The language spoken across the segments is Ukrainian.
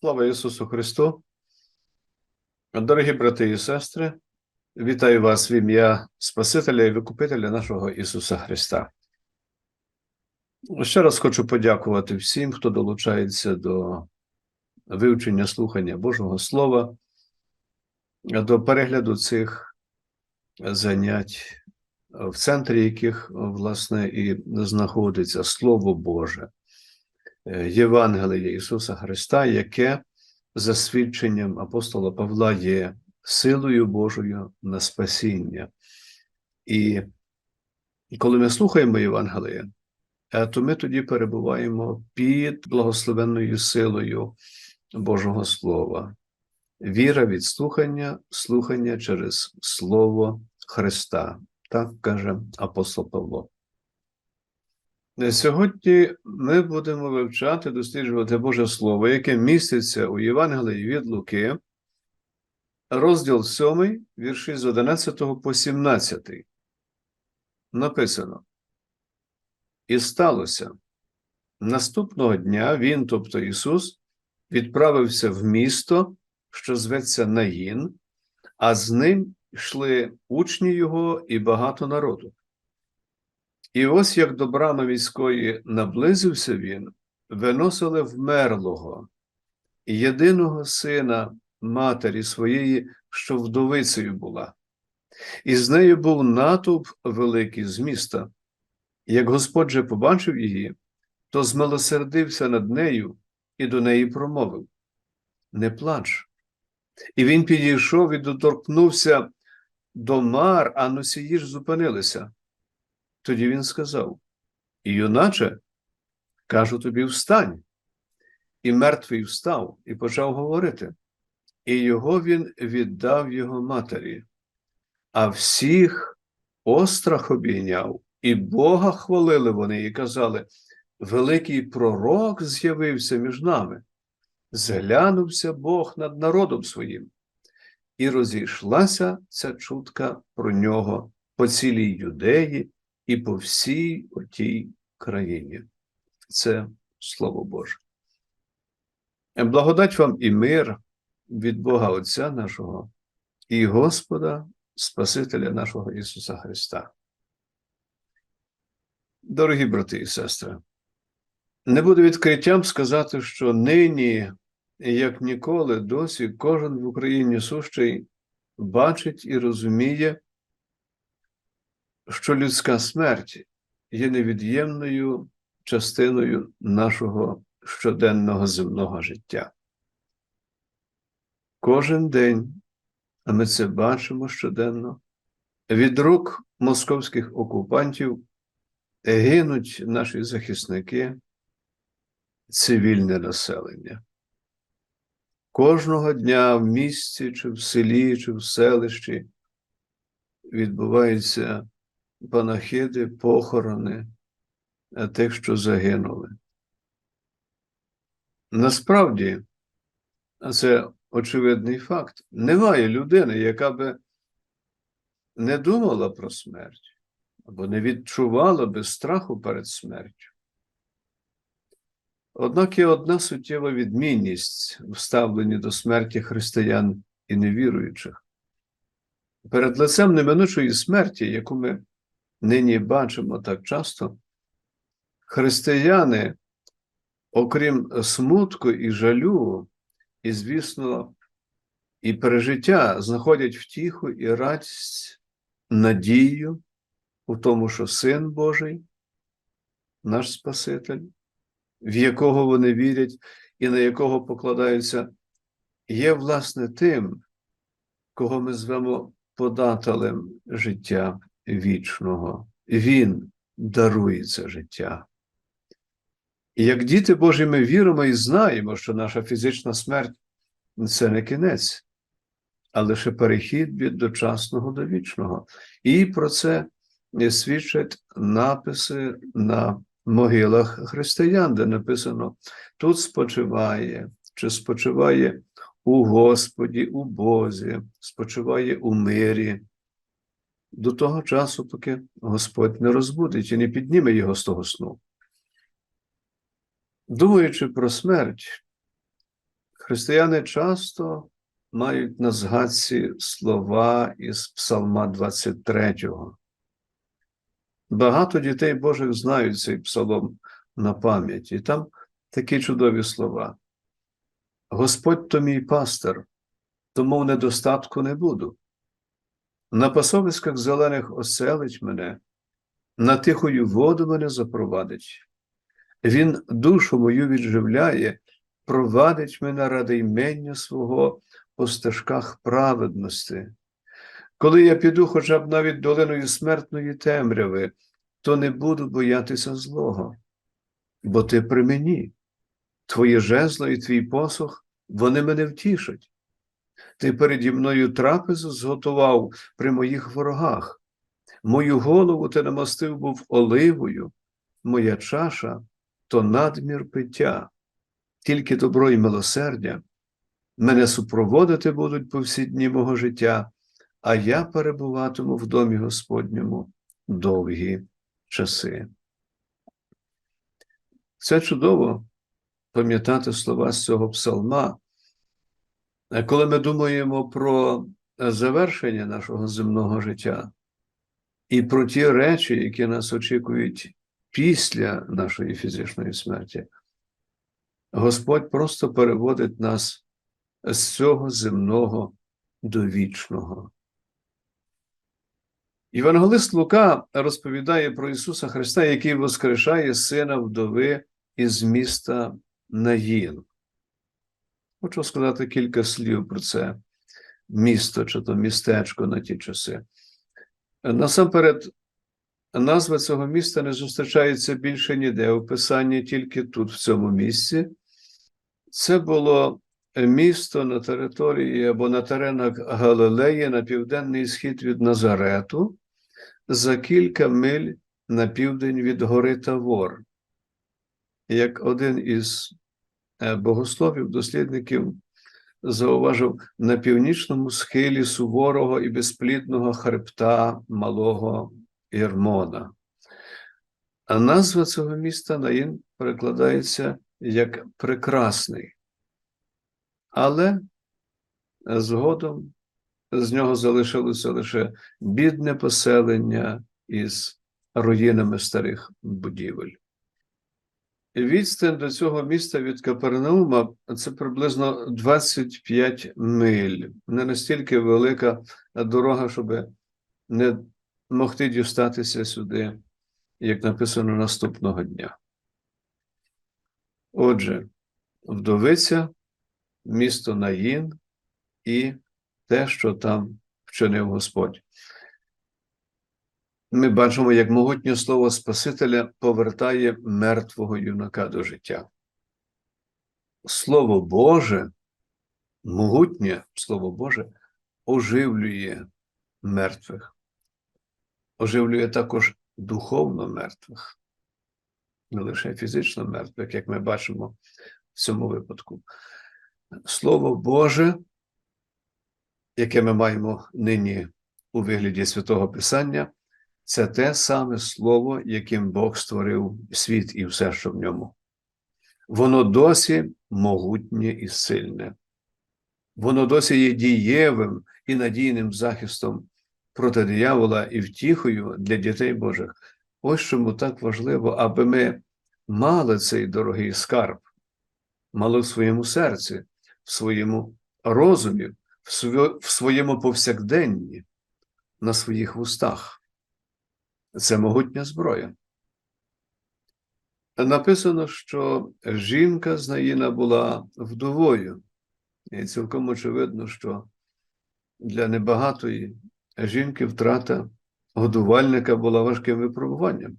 Слава Ісусу Христу! Дорогі брати і сестри, вітаю вас в ім'я Спасителя і Викупителя нашого Ісуса Христа. Ще раз хочу подякувати всім, хто долучається до вивчення слухання Божого Слова, до перегляду цих занять, в центрі яких, власне, і знаходиться Слово Боже. Євангелія Ісуса Христа, яке за свідченням апостола Павла є силою Божою на спасіння. І коли ми слухаємо Євангелія, то ми тоді перебуваємо під благословенною силою Божого Слова. Віра від слухання, слухання через Слово Христа, так каже апостол Павло. Сьогодні ми будемо вивчати, досліджувати Боже Слово, яке міститься у Євангелії від Луки, розділ 7, вірші з 11 по 17. Написано: І сталося. Наступного дня він, тобто Ісус, відправився в місто, що зветься Наїн, а з ним йшли учні Його і багато народу. І ось як до брами війської наблизився він, виносили вмерлого, єдиного сина матері своєї, що вдовицею була, і з нею був натовп великий з міста. Як Господь же побачив її, то змилосердився над нею і до неї промовив: Не плач. І він підійшов і доторкнувся до мар, а носії ж зупинилися. Тоді він сказав: Юначе, кажу тобі, встань. І мертвий встав і почав говорити. І його він віддав його матері, а всіх острах обійняв, і Бога хвалили вони і казали: Великий пророк з'явився між нами, зглянувся Бог над народом своїм, і розійшлася ця чутка про нього по цілій юдеї і по всій отій країні. Це Слово Боже. Благодать вам і мир від Бога Отця нашого і Господа, Спасителя нашого Ісуса Христа. Дорогі брати і сестри, не буду відкриттям сказати, що нині, як ніколи, досі кожен в Україні сущий бачить і розуміє, що людська смерть є невід'ємною частиною нашого щоденного земного життя. Кожен день, а ми це бачимо щоденно, від рук московських окупантів гинуть наші захисники, цивільне населення. Кожного дня в місті, чи в селі, чи в селищі відбуваються панахиди, похорони тих, що загинули. Насправді, це очевидний факт. Немає людини, яка би не думала про смерть або не відчувала би страху перед смертю. Однак є одна суттєва відмінність в ставленні до смерті християн і невіруючих. Перед лицем неминучої смерті, яку ми нині бачимо так часто, християни, окрім смутку і жалю, і, звісно, і пережиття, знаходять втіху і радість, надію у тому, що Син Божий, наш Спаситель, в якого вони вірять і на якого покладаються, є, власне, тим, кого ми звемо подателем життя вічного. Він дарує це життя. І як діти Божі, ми віримо і знаємо, що наша фізична смерть це не кінець, а лише перехід від дочасного до вічного. І про це свідчать написи на могилах християн, де написано: тут спочиває, чи спочиває у Господі, у Бозі, спочиває у мирі. До того часу, поки Господь не розбудить і не підніме його з того сну. Думаючи про смерть, Християни часто мають на згадці слова із Псалма 23. Багато дітей Божих знають цей псалом на пам'ять, і там такі чудові слова. Господь то мій пастир, тому в недостатку не буду. На пасовиськах зелених оселить мене, на тихою воду мене запровадить. Він душу мою відживляє, провадить мене ради ймення свого по стежках праведності. Коли я піду хоча б навіть долиною смертної темряви, то не буду боятися злого, бо ти при мені, твоє жезло і твій посох, вони мене втішать. Ти переді мною трапезу зготував при моїх ворогах. Мою голову ти намастив був оливою, моя чаша то надмір пиття, тільки добро і милосердя мене супроводити будуть по всі дні мого життя, а я перебуватиму в домі Господньому довгі часи. Це чудово пам'ятати слова з цього псалма. Е, Коли ми думаємо про завершення нашого земного життя і про ті речі, які нас очікують після нашої фізичної смерті, Господь просто переводить нас з цього земного до вічного. Євангелист Лука розповідає про Ісуса Христа, який воскрешає сина вдови із міста Наїн. Хочу сказати кілька слів про це місто чи то містечко на ті часи. Насамперед, назва цього міста не зустрічається більше ніде у Писанні, тільки тут, в цьому місці. Це було місто на території або на теренах Галилеї на південний схід від Назарету, за кілька миль на південь від гори Тавор. Як один із богословів, дослідників зауважив на північному схилі суворого і безплідного хребта малого Єрмона. А назва цього міста Наїн перекладається як прекрасний. Але згодом з нього залишилося лише бідне поселення із руїнами старих будівель. Відстань до цього міста від Капернаума це приблизно 25 миль. Не настільки велика дорога, щоб не могти дістатися сюди, як написано наступного дня. Отже, вдовиця, місто Наїн і те, що там вчинив Господь. Ми бачимо, як могутнє слово Спасителя повертає мертвого юнака до життя. Слово Боже, могутнє Слово Боже, оживлює мертвих, оживлює також духовно мертвих, не лише фізично мертвих, як ми бачимо в цьому випадку. Слово Боже, яке ми маємо нині у вигляді святого Писання, це те саме Слово, яким Бог створив світ і все, що в ньому. Воно досі могутнє і сильне. Воно досі є дієвим і надійним захистом проти диявола і втіхою для дітей Божих. Ось чому так важливо, аби ми мали цей дорогий скарб, мали в своєму серці, в своєму розумі, в своєму повсякденні, на своїх вустах. Це могутня зброя. Написано, що жінка з Наїна була вдовою, і цілком очевидно, що для небагатої жінки втрата годувальника була важким випробуванням.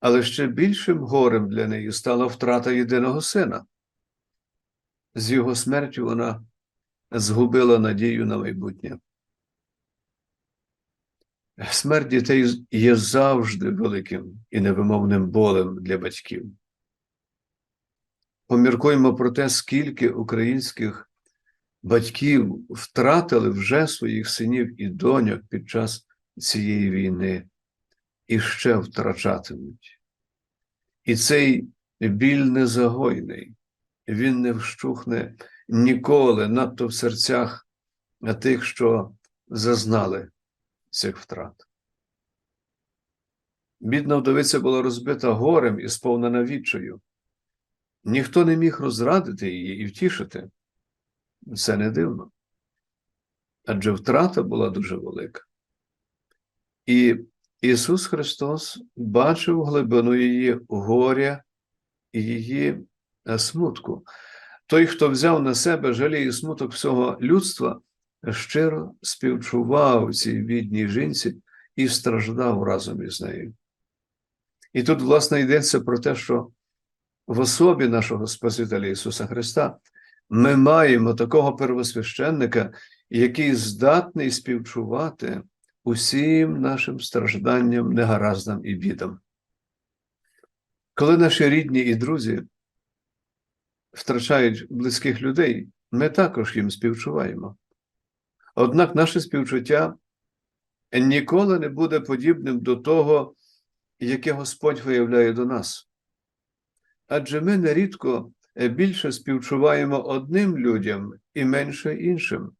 Але ще більшим горем для неї стала втрата єдиного сина. З його смертю вона згубила надію на майбутнє. Смерть дітей є завжди великим і невимовним болем для батьків. Поміркуємо про те, скільки українських батьків втратили вже своїх синів і доньок під час цієї війни і ще втрачатимуть. І цей біль незагойний, він не вщухне ніколи надто в серцях тих, що зазнали цих втрат. Бідна вдовиця була розбита горем і сповнена відчаю. Ніхто не міг розрадити її і втішити. Це не дивно. Адже втрата була дуже велика. І Ісус Христос бачив глибину її горя і її е, смутку. Той, хто взяв на себе жалій і смуток всього людства, щиро співчував цій бідній жінці і страждав разом із нею. І тут, власне, йдеться про те, що в особі нашого Спасителя Ісуса Христа ми маємо такого первосвященника, який здатний співчувати усім нашим стражданням, негараздам і бідам. Коли наші рідні і друзі втрачають близьких людей, ми також їм співчуваємо. Однак наше співчуття ніколи не буде подібним до того, яке Господь виявляє до нас. Адже ми нерідко більше співчуваємо одним людям і менше іншим.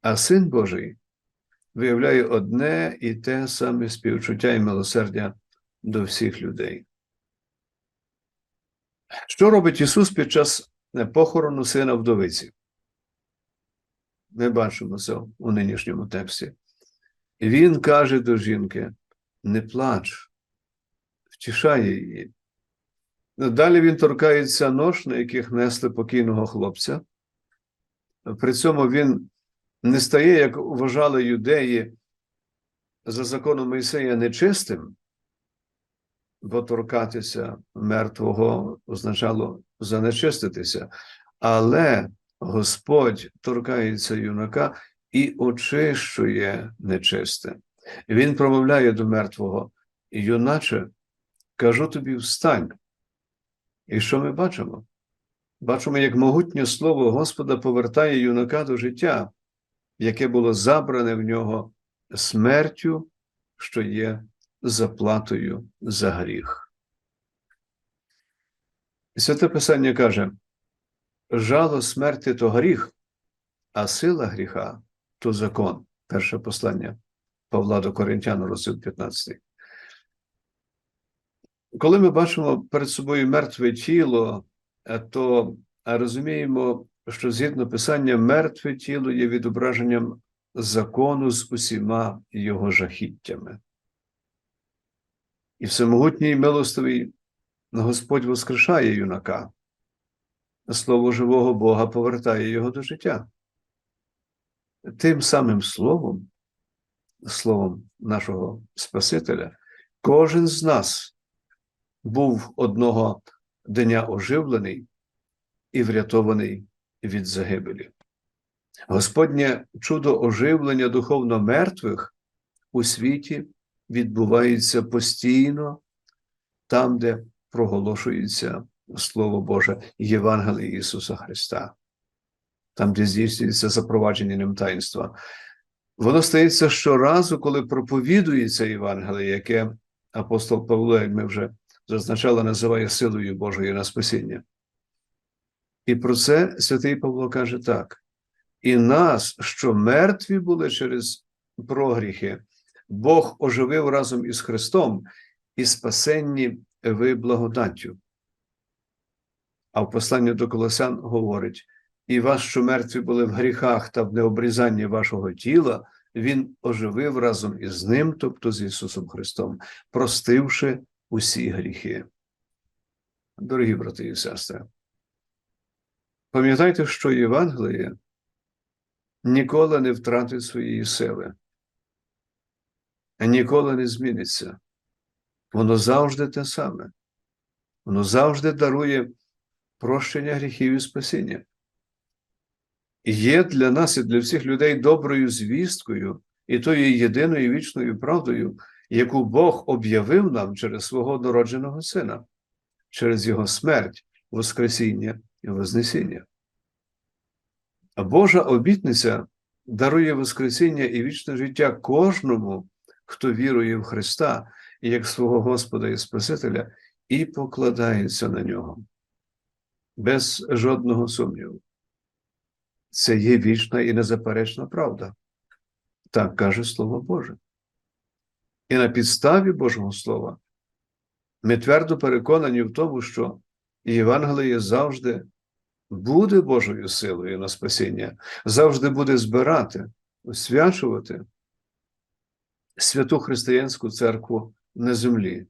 А Син Божий виявляє одне і те саме співчуття і милосердя до всіх людей. Що робить Ісус під час похорону сина вдовиці? Ми бачимо це у нинішньому тексті. Він каже до жінки: не плач, втішає її. Далі він торкається нож, на яких несли покійного хлопця. При цьому він не стає, як вважали юдеї за законом Мойсея нечистим, бо торкатися мертвого означало занечиститися, але Господь торкається юнака і очищує нечисте. Він промовляє до мертвого, юначе, кажу тобі, встань. І що ми бачимо? Бачимо, як могутнє слово Господа повертає юнака до життя, яке було забране в нього смертю, що є заплатою за гріх. Святе Писання каже: жало смерти то гріх, а сила гріха то закон. Перше послання Павла до Коринтян, розділ 15. Коли ми бачимо перед собою мертве тіло, то розуміємо, що згідно Писання, мертве тіло є відображенням закону з усіма його жахіттями. І всемогутній милостивий Господь воскрешає юнака. Слово живого Бога повертає його до життя. Тим самим словом, словом нашого Спасителя, кожен з нас був одного дня оживлений і врятований від загибелі. Господнє чудо оживлення духовно мертвих у світі відбувається постійно там, де проголошується Слово Боже Євангелії Ісуса Христа, там, де здійснюється запровадження ним таїнства. Воно стається щоразу, коли проповідується Євангеліє, яке апостол Павло, як ми вже зазначали, називає силою Божою на спасіння. І про це святий Павло каже так: і нас, що мертві були через прогріхи, Бог оживив разом із Христом і спасенні ви благодаттю. А в посланні до Колосян говорить: і вас, що мертві були в гріхах та в необрізанні вашого тіла, Він оживив разом із ним, тобто з Ісусом Христом, простивши усі гріхи. Дорогі брати і сестри, пам'ятайте, що Євангеліє ніколи не втратить своєї сили, ніколи не зміниться. Воно завжди те саме. Воно завжди дарує прощення гріхів і спасіння. Є для нас і для всіх людей доброю звісткою і тою єдиною вічною правдою, яку Бог об'явив нам через свого народженого Сина, через Його смерть, Воскресіння і Вознесіння. А Божа обітниця дарує Воскресіння і вічне життя кожному, хто вірує в Христа як свого Господа і Спасителя, і покладається на нього. Без жодного сумніву. це є вічна і незаперечна правда. Так каже Слово Боже. І на підставі Божого Слова ми твердо переконані в тому, що Євангеліє завжди буде Божою силою на спасіння, завжди буде збирати, освячувати святу християнську церкву на землі.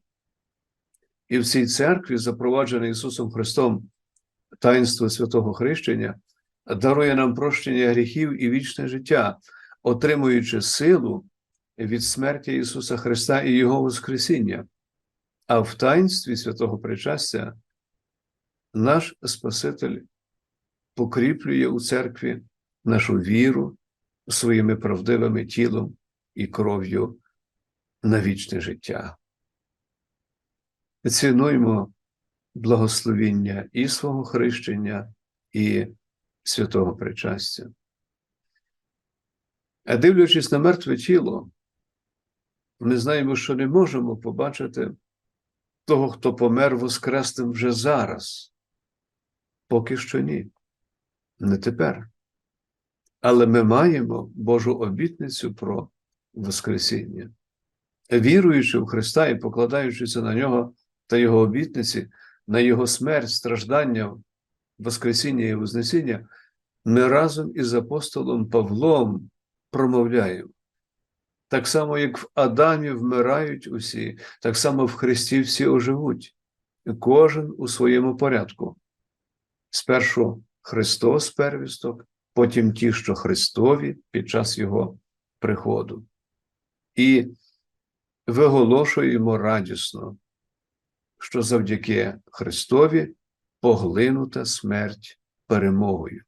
І в цій церкві, запроваджене Ісусом Христом таїнство святого хрещення, дарує нам прощення гріхів і вічне життя, отримуючи силу від смерті Ісуса Христа і Його Воскресіння. А в таїнстві святого причастя наш Спаситель покріплює у церкві нашу віру своїми правдивими тілом і кров'ю на вічне життя. Цінуймо благословіння і свого хрещення, і святого причастя. А дивлячись на мертве тіло, ми знаємо, що не можемо побачити того, хто помер воскресним вже зараз. Поки що ні, не тепер. Але ми маємо Божу обітницю про Воскресіння. Віруючи в Христа і покладаючися на нього та Його обітниці, на Його смерть, страждання, Воскресіння і Вознесіння, ми разом із апостолом Павлом промовляємо. Так само, як в Адамі вмирають усі, так само в Христі всі оживуть, кожен у своєму порядку. Спершу Христос первісток, потім ті, що Христові під час Його приходу. І виголошуємо радісно, що завдяки Христові поглинута смерть перемогою.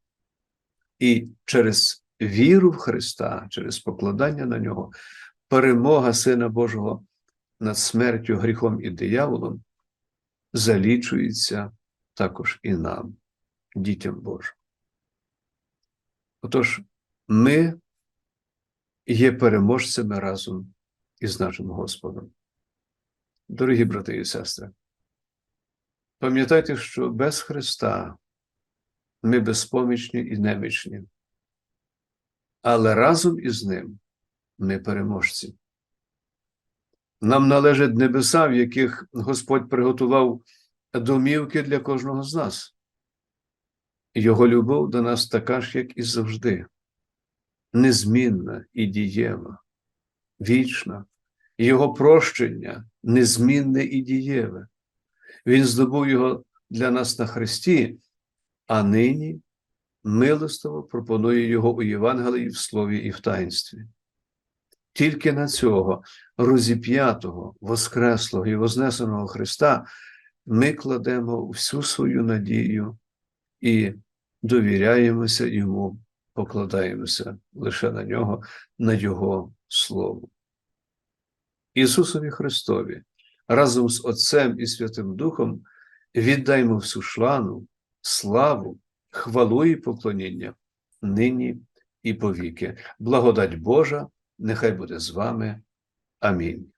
І через віру в Христа, через покладання на нього, перемога Сина Божого над смертю, гріхом і дияволом залічується також і нам, дітям Божим. Отож, ми є переможцями разом із нашим Господом. Дорогі брати і сестри, пам'ятайте, що без Христа ми безпомічні і немічні, але разом із Ним ми переможці. Нам належать небеса, в яких Господь приготував домівки для кожного з нас. Його любов до нас така ж, як і завжди, незмінна і дієва, вічна, Його прощення незмінне і дієве. Він здобув його для нас на Христі, а нині милостово пропонує його у Євангелії в слові і в таїнстві. Тільки на цього розіп'ятого, Воскреслого і Вознесеного Христа ми кладемо всю свою надію і довіряємося Йому, покладаємося лише на нього, на Його Слово. Ісусові Христові разом з Отцем і Святим Духом віддаймо всю шлану, славу, хвалу і поклоніння нині і повіки. Благодать Божа, нехай буде з вами. Амінь.